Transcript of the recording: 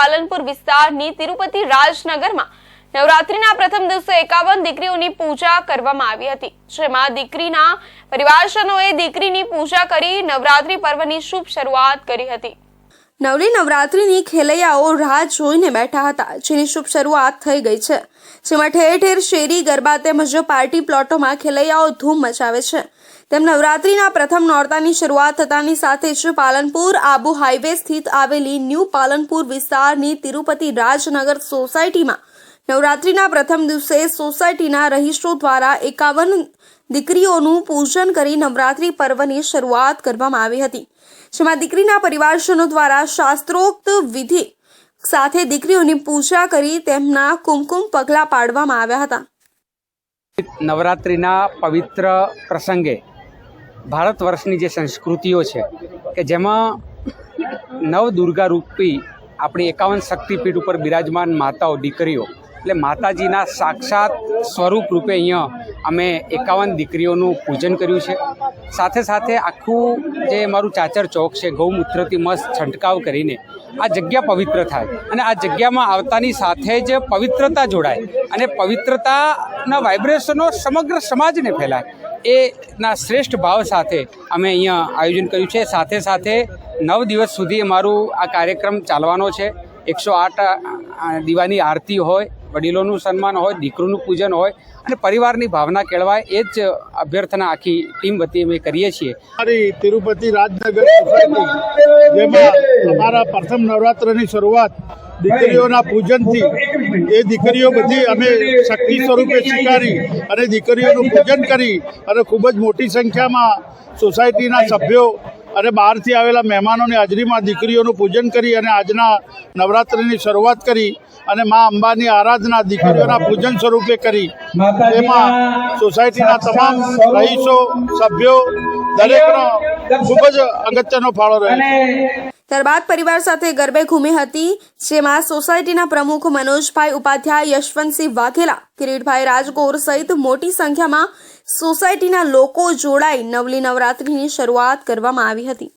પાલનપુર વિસ્તારની તિરુપતિ રાજનગરમાં નવરાત્રીના પ્રથમ દિવસે એકાવન દીકરીઓની પૂજા કરવામાં આવી હતી, જેમાં દીકરીના પરિવારજનોએ દીકરીની પૂજા કરી નવરાત્રી પર્વની શુભ શરૂઆત કરી હતી. નવલી નવરાત્રિની ખેલૈયાઓ રાહ જોઈને બેઠા હતા, જેની શુભ શરૂઆત થઈ ગઈ છે. જેમાં ઠેર ઠેર શેરી, ગરબા તેમજ પાર્ટી પ્લોટોમાં ખેલૈયાઓ ધૂમ મચાવે છે. તેમ નવરાત્રિના પ્રથમ નોરતાની શરૂઆત થતાની સાથે જ પાલનપુર આબુ હાઈવે સ્થિત આવેલી ન્યૂ પાલનપુર વિસ્તારની તિરુપતિ રાજનગર સોસાયટીમાં નવરાત્રીના પ્રથમ દિવસે સોસાયટીના રહીશો દ્વારા એકાવન દીકરીઓનું પૂજન કરી નવરાત્રિ પર્વની શરૂઆત કરવામાં આવી હતી. જેમાં દીકરીના પરિવારજનો દ્વારા શાસ્ત્રોક્ત વિધિ સાથે દીકરીઓની પૂજા કરી તેમના કુમકુમ પગલા પાડવામાં આવ્યા હતા. નવરાત્રિના પવિત્ર પ્રસંગે ભારત વર્ષની જે સંસ્કૃતિઓ છે, કે જેમાં નવ દુર્ગા રૂપી આપણી એકાવન શક્તિપીઠ ઉપર બિરાજમાન માતાઓ, દીકરીઓ એટલે માતાજીના સાક્ષાત સ્વરૂપ રૂપે અહીંયા અમે એકાવન દીકરીઓનું પૂજન કર્યું છે. સાથે સાથે આખું જે મારું ચાચર ચોક છે, ગૌમૂત્રથી મસ્ત છંટકાવ કરીને આ જગ્યા પવિત્ર થાય અને આ જગ્યામાં આવતાની સાથે જ પવિત્રતા જોડાય અને પવિત્રતાના વાઇબ્રેશનો સમગ્ર સમાજને ફેલાય. એના શ્રેષ્ઠ ભાવ સાથે અમે અહીંયા આયોજન કર્યું છે. સાથે સાથે નવ દિવસ સુધી અમારું આ કાર્યક્રમ ચાલવાનો છે. એકસો આઠ દીવાની આરતી હોય, વડીલોનું સન્માન હોય, દીકરીનું પૂજન હોય અને પરિવારની ભાવના કેળવાય એ જ અભ્યર્થના આખી ટીમ વતી અમે કરીએ છીએ. અમારી તિરુપતિ રાજનગર અમારા પ્રથમ નવરાત્રની શરૂઆત દીકરીઓના પૂજનથી, એ દીકરીઓ બધી અમે શક્તિ સ્વરૂપે સ્વીકારી અને દીકરીઓનું પૂજન કરી અને ખૂબ જ મોટી સંખ્યામાં સોસાયટીના સભ્યો અને બહારથી આવેલા મહેમાનોની હાજરીમાં દીકરીઓનું પૂજન કરી અને આજના નવરાત્રિની શરૂઆત કરી અને મા અંબાની આરાધના દીકરીઓના પૂજન સ્વરૂપે કરી. એમાં સોસાયટીના તમામ રહીશો સભ્યો દરેકનો ખૂબ જ અગત્યનો ફાળો રહ્યો છે. ત્યારબાદ પરિવાર સાથે ગરબે ઘૂમી હતી, જેમાં સોસાયટીના પ્રમુખ મનોજભાઈ ઉપાધ્યાય, યશવંતસિંહ વાઘેલા, કિરીટભાઈ રાજગોર સહિત મોટી સંખ્યામાં સોસાયટીના લોકો જોડાઈ નવલી નવરાત્રીની શરૂઆત કરવામાં આવી હતી.